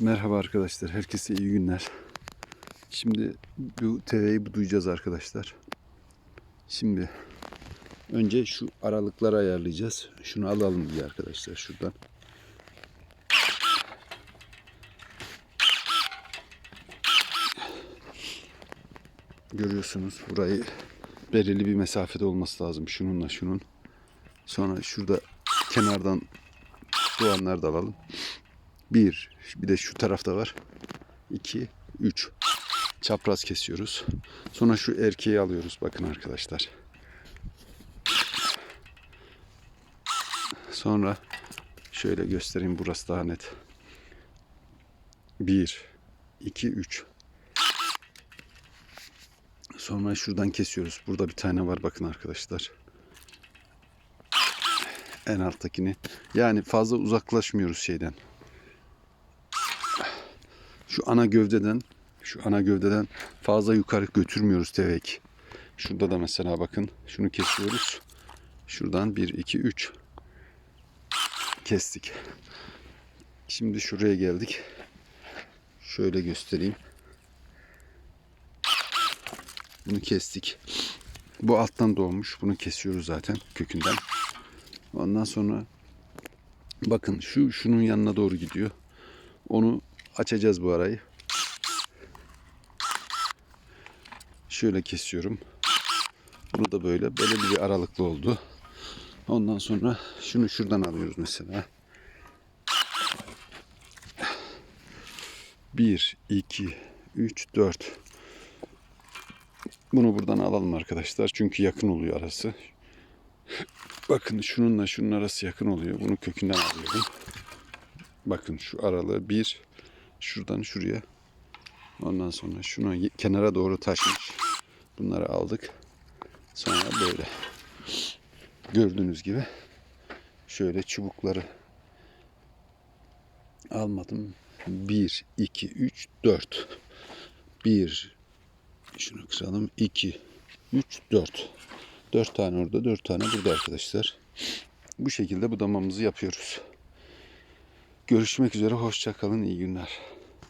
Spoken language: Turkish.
Merhaba arkadaşlar, herkese iyi günler. Şimdi bu TV'yi duyacağız arkadaşlar. Şimdi önce şu aralıkları ayarlayacağız. Şunu alalım diye arkadaşlar şuradan. Görüyorsunuz burayı belirli bir mesafede olması lazım. Şununla şunun. Sonra şurada kenardan doğanları da alalım. Bir, bir de şu tarafta var. 2, 3. Çapraz kesiyoruz. Sonra şu erkeği alıyoruz. Bakın arkadaşlar. Sonra şöyle göstereyim. Burası daha net. 1, 2, 3. Sonra şuradan kesiyoruz. Burada bir tane var bakın arkadaşlar. En alttakini. Yani fazla uzaklaşmıyoruz şeyden. Şu ana gövdeden şu ana gövdeden fazla yukarı götürmüyoruz tevek. Şurada da mesela bakın şunu kesiyoruz. Şuradan 1 2 3 kestik. Şimdi şuraya geldik. Şöyle göstereyim. Bunu kestik. Bu alttan doğmuş. Bunu kesiyoruz zaten kökünden. Ondan sonra bakın şu şunun yanına doğru gidiyor. Onu açacağız bu arayı. Şöyle kesiyorum. Bunu da böyle belirli bir aralıklı oldu. Ondan sonra şunu şuradan alıyoruz mesela. 1, 2, 3, 4. Bunu buradan alalım arkadaşlar. Çünkü yakın oluyor arası. Bakın şununla şunun arası yakın oluyor. Bunu kökünden alıyorum. Bakın şu aralığı bir şuradan şuraya. Ondan sonra şunu kenara doğru taşmış. Bunları aldık. Sonra böyle. Gördüğünüz gibi şöyle çubukları almadım. 1, 2, 3, 4. 1, şunu kıralım. 2, 3, 4. 4 tane orada, 4 tane burada arkadaşlar. Bu şekilde budamamızı yapıyoruz. Görüşmek üzere, hoşça kalın, iyi günler.